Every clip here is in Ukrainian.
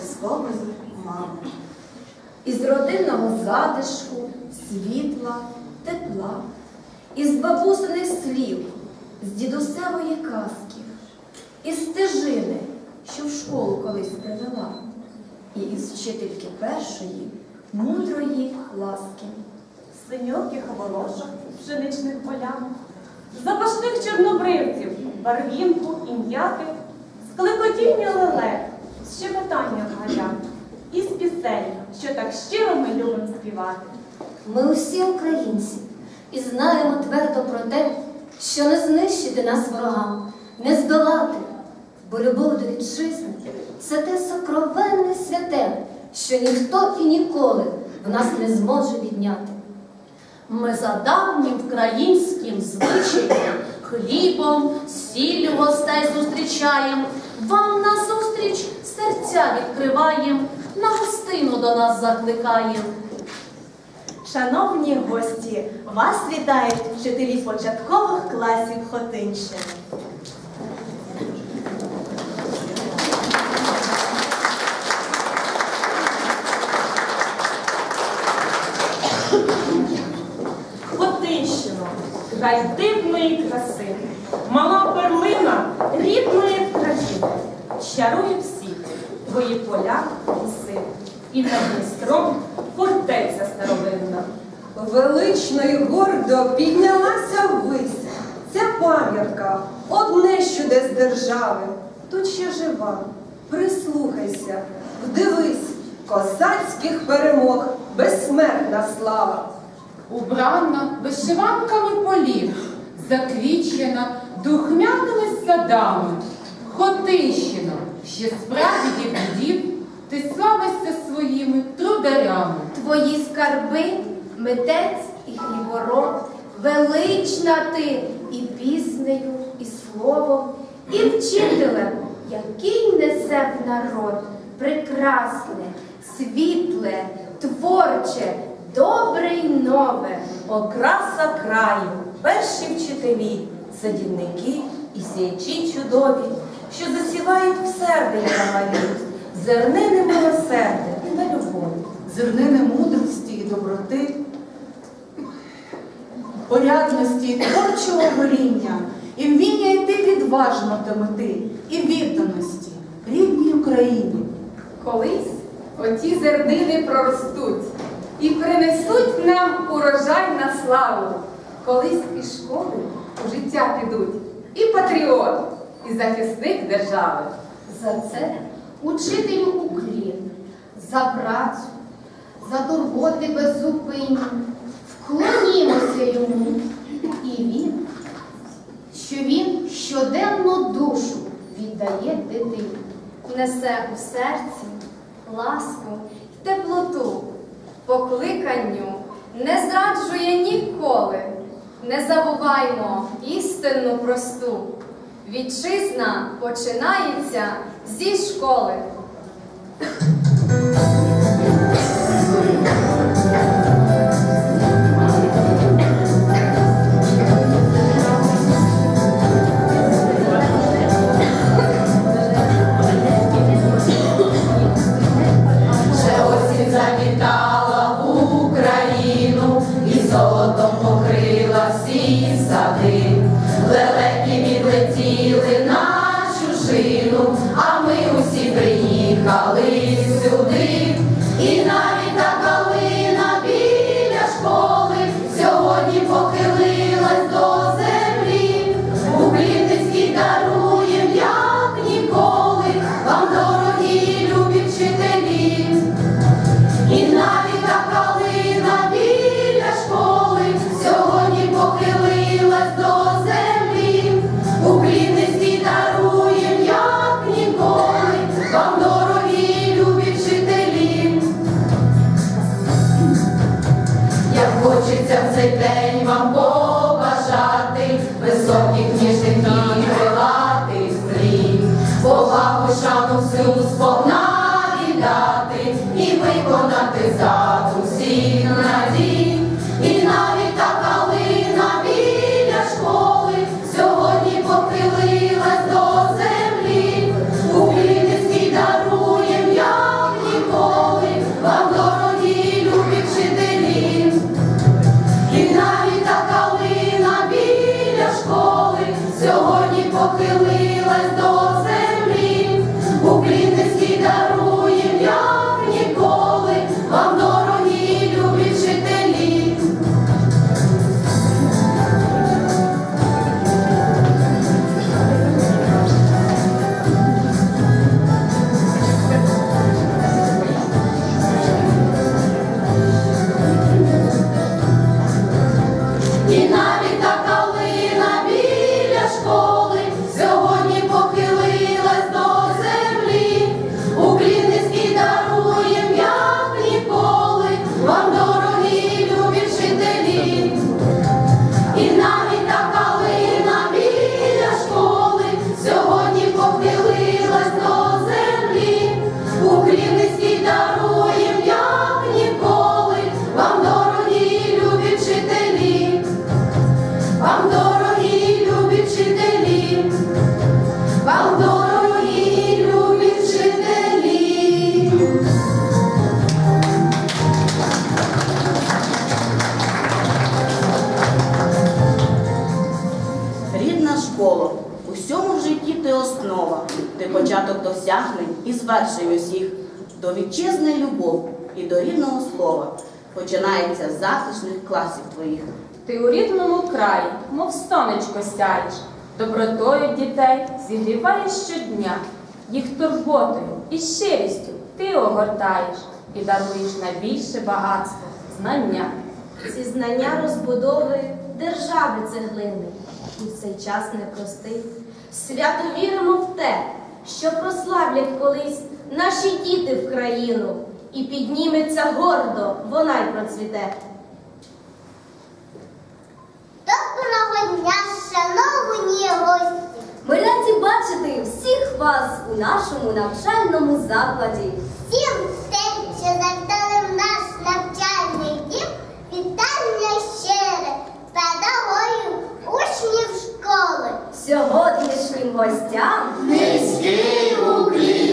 з образу мами. Із родинного затишку, світла, тепла, із бабусиних слів, з дідусевої казки, із стежини, що в школу колись привела, і із вчительки першої мудрої ласки, синьоких оборожок в пшеничних полях, запашних чорнобривців, барвінку, ім'яти, склекотіння лелек ще питання згадати. Із пісень, що так щиро ми любимо співати. Ми усі українці і знаємо твердо про те, що не знищити нас ворогам, не здолати, бо любов до вітчизни це те сокровенне святе, що ніхто і ніколи в нас не зможе відняти. Ми за давнім українським звичаєм, хлібом, сіллю гостей зустрічаємо. Вам назустріч серця відкриваєм, на гостину до нас закликаєм. Шановні гості, вас вітають вчителі початкових класів Хотинщини. велично і гордо піднялася ввись ця пам'ятка, одне щодо з держави. Тут ще жива, прислухайся, вдивись козацьких перемог, безсмертна слава. Убрана вишиванками полів, заквічена духмяними садами, Хотищина, ще справді дів, ти славишся своїми трударями. Твої скарби, митець і велична ти і піснею, і словом, і вчителем, який несе в народ прекрасне, світле, творче, добре й нове. Окраса краю, перші вчителі, садівники і сіячі чудові, що засівають в серденька малі, зернини милосердя і на любові. зернини мудрості і доброти, порядності і творчого горіння, і вміння йти відважно до мети, і відданості рідній Україні. Колись оті зернини проростуть і принесуть нам урожай на славу. Колись із школи у життя підуть і патріот, і захисник держави. За це учителю уклін, за працю, за турботи беззупинні. Вклонімося йому. І він, що він щоденну душу віддає дитині. Несе у серці ласку й теплоту, покликанню не зраджує ніколи. Не забуваймо істину просту. Вітчизна починається зі школи. І до рідного слова. Починається з затишних класів твоїх. Ти у рідному краї, мов сонечко сяєш, добротою дітей зігріваєш щодня, їх турботою і щирістю ти огортаєш і даруєш найбільше багатство знання. Ці знання розбудови держави цеглини. У цей час непростий. Свято віримо в те, що прославлять колись наші діти в країну, і підніметься гордо, вона й процвіте. Доброго дня, шановні гості! Ми раді бачити всіх вас у нашому навчальному закладі. Всім тим, що завітали в наш навчальний дім, вітання щире педагогів, учнів школи. Сьогоднішнім гостям Низький уклін!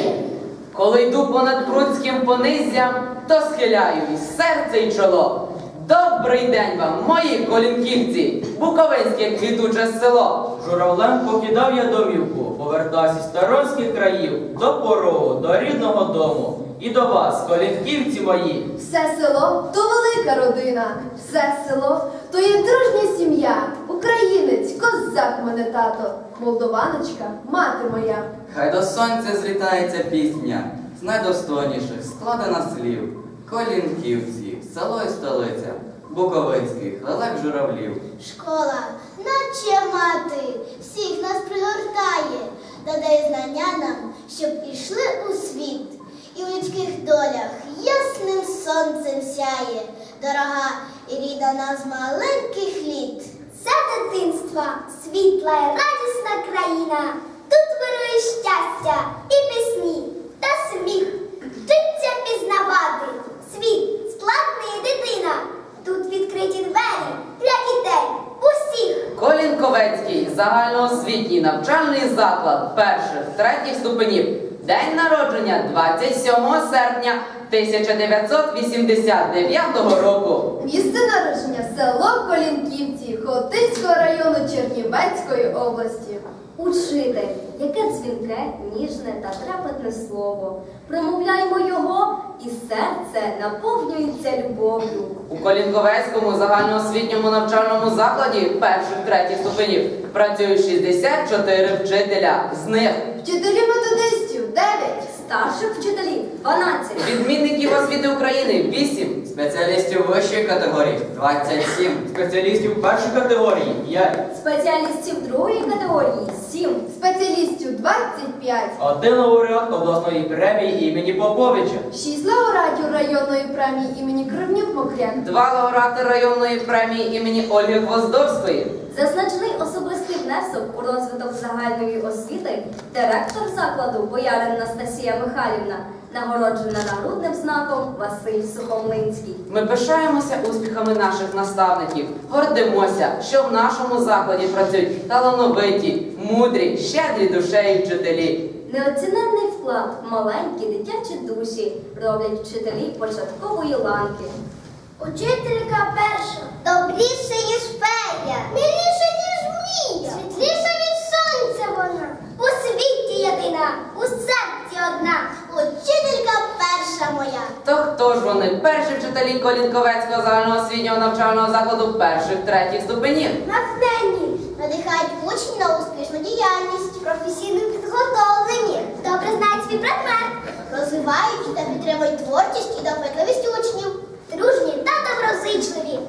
Коли йду понад прудським понизям, то схиляю і серце, і чоло. Добрий день вам, мої колінківці, Буковинське квітуче село. Журавлем покидав я домівку, повертався з таронських країв до порогу, до рідного дому. І до вас, колінківці мої. Все село то велика родина, все село то є дружня сім'я. Українець, козак мене тато, молдованочка, мати моя. Хай до сонця злітається пісня, з найдостойніших складена слів. Колінківці, село і столиця, Буковинських, лелек журавлів. Школа, наче мати, всіх нас пригортає, додає знання нам, щоб ішли у світ. І в людських долях ясним сонцем сяє, дорога і рідна нас маленьких літ. Це дитинство, світла і радісна країна. Тут вирує щастя і пісні та сміх. Вчиться пізнавати світ, складний дитина. Тут відкриті двері для дітей усіх. Колінковецький загальноосвітній навчальний заклад перших, третіх ступенів. День народження 27 серпня 1989 року. Місце народження село Колінківці Хотинського району Чернівецької області. Учитель, яке дзвінке, ніжне та трепетне слово. Промовляємо його, і серце наповнюється любов'ю. У Колінковецькому загальноосвітньому навчальному закладі перших, третіх ступенів працюють 64 вчителя. З них Вчителі методистів 9. Старших вчителів 12. відмінників освіти України 8. Спеціалістів вищої категорії 27. Спеціалістів першої категорії 5. Спеціалістів другої категорії 7. Спеціалістів 25. Один лауреат обласної премії імені Поповича. 6 лауреатів районної премії імені Кривнюк Мокряк. Два лауреати районної премії імені Ольги Гвоздовської. За значний особистий внесок у розвиток загальної освіти директор закладу боярин Анастасія Михайлівна нагороджена нагрудним знаком Василь Сухомлинський. Ми пишаємося успіхами наших наставників, гордимося, що в нашому закладі працюють талановиті, мудрі, щедрі душею вчителі. Неоціненний вклад маленькі дитячі душі роблять вчителі початкової ланки. Учителька перша, добріша, ніж фея, миліша, ніж мія, світліша від сонця вона. У світі єдина, у серці одна, учителька перша моя. То хто ж вони? Перші вчителі Колінковецького загальноосвітнього навчального закладу перших, третіх ступенів. Натхненні, надихають учні на успішну діяльність, професійно підготовлені, добре знають свій предмет, розвивають та підтримують творчість і допитливість учнів.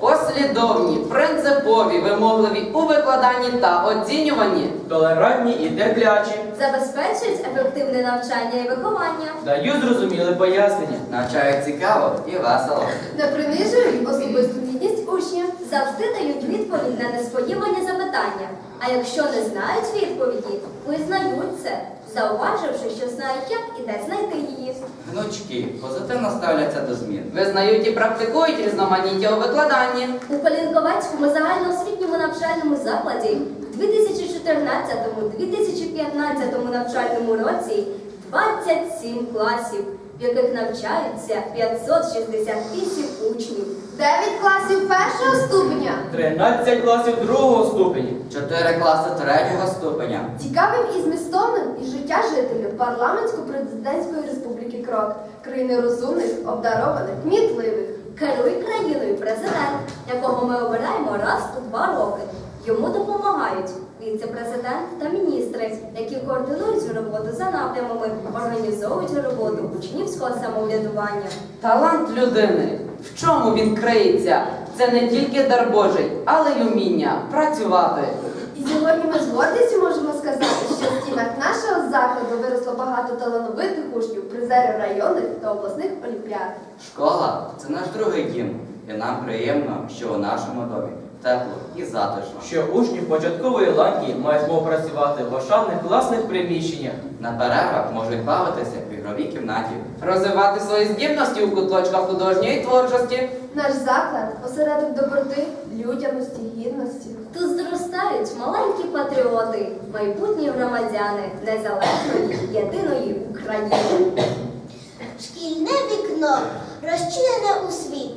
Послідовні, принципові, вимогливі у викладанні та оцінюванні. Толерантні і терплячі. Забезпечують ефективне навчання і виховання. Дають зрозуміле пояснення. Навчають цікаво і весело. Не принижують особисту гідність учня. Завжди дають відповідь на несподівані запитання. А якщо не знають відповіді, визнають це, зауваживши, що знають як і де знайти її. Гнучки позитивно ставляться до змін. Визнають і практикують різноманіття у викладанні. У Колінковецькому загальноосвітньому навчальному закладі в 2014-2015 навчальному році 27 класів, в яких навчаються 568 учнів. 9 класів першого ступеня. 13 класів другого ступені. 4 класи третього ступеня. Цікавим і змістовним і життя жителів парламентсько-президентської республіки Крок, країни розумних, обдарованих, кмітливих. Керує країною президент, якого ми обираємо раз у два роки. Йому допомагають віце-президент та міністри, які координують цю роботу за напрямами, організовують роботу учнівського самоврядування. Талант людини. В чому він криється? Це не тільки дар Божий, але й уміння працювати. І сьогодні ми з гордістю можемо сказати, що в стінах нашого закладу виросло багато талановитих учнів, призерів районних та обласних олімпіад. Школа це наш другий дім, і нам приємно, що у нашому домі тепло і затишно. Що учні початкової ланки мають змогу працювати в ошатних класних приміщеннях. На перервах можуть бавитися в ігровій кімнаті. Розвивати свої здібності у куточках художньої творчості. Наш заклад осередок доброти, людяності, гідності. Тут зростають маленькі патріоти, майбутні громадяни незалежної єдиної України. Шкільне вікно розчинене у світ.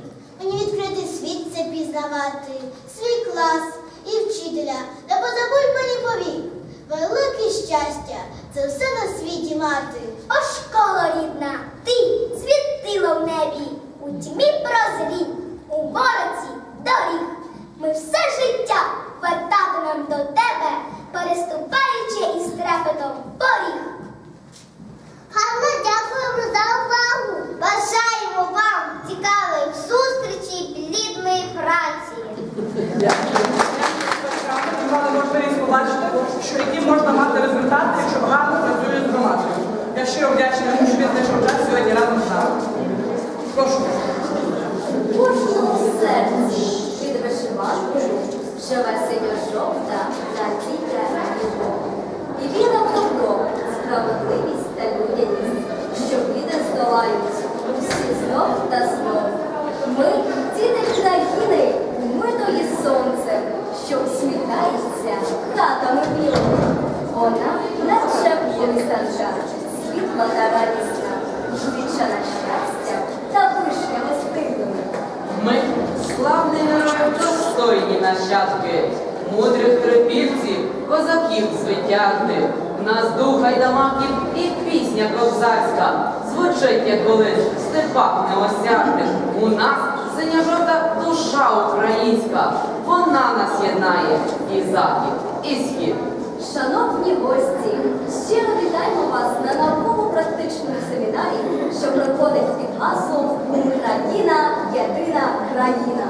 Мені відкритий світ це пізнавати, свій клас і вчителя, та позабудь мені повік. Велике щастя це все на світі мати. О, школа рідна, ти світило в небі, у тьмі прозрій, у мороці доріг. Ми все життя вертатимем до тебе, переступаючи із трепетом поріг. Побачити, що які можна мати результати, якщо гарно працює з громадою. Я щиро вдячна, знайшов час сьогодні разом з нами. Прошу. кожному серці під вишиванкою живе синьо-жовта нація любов. І віра справедливість та людяність, що біди здолають усі знов. Ми діти країни, митої сонцем, що усміхається хатами білими. Вона наче писанка, світла та радісна, звічана щастя та вишнями стиглими. Ми славний герой, достойні нащадки, мудрих трипільців, звитягти. В нас дух гайдамаків і пісня кобзарська звучить, як колись в степах неосяжних. У нас синя-жовта душа українська, вона нас єднає і захід, і схід. Шановні гості, щиро вітаємо вас на науково-практичному семінарі, що проходить під гаслом Україна єдина країна.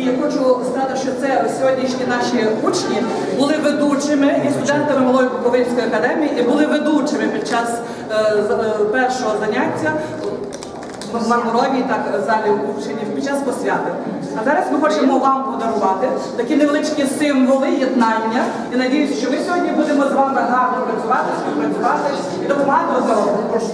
І хочу сказати, що це сьогоднішні наші учні були ведучими і студентами Малої Буковинської академії, і були ведучими під час е, е, першого заняття в Мармуровій так залі учнів під час посвяти. А зараз ми хочемо вам подарувати такі невеличкі символи єднання. І надіюся, що ми сьогодні будемо з вами гарно працювати, співпрацювати і допомагати. Прошу.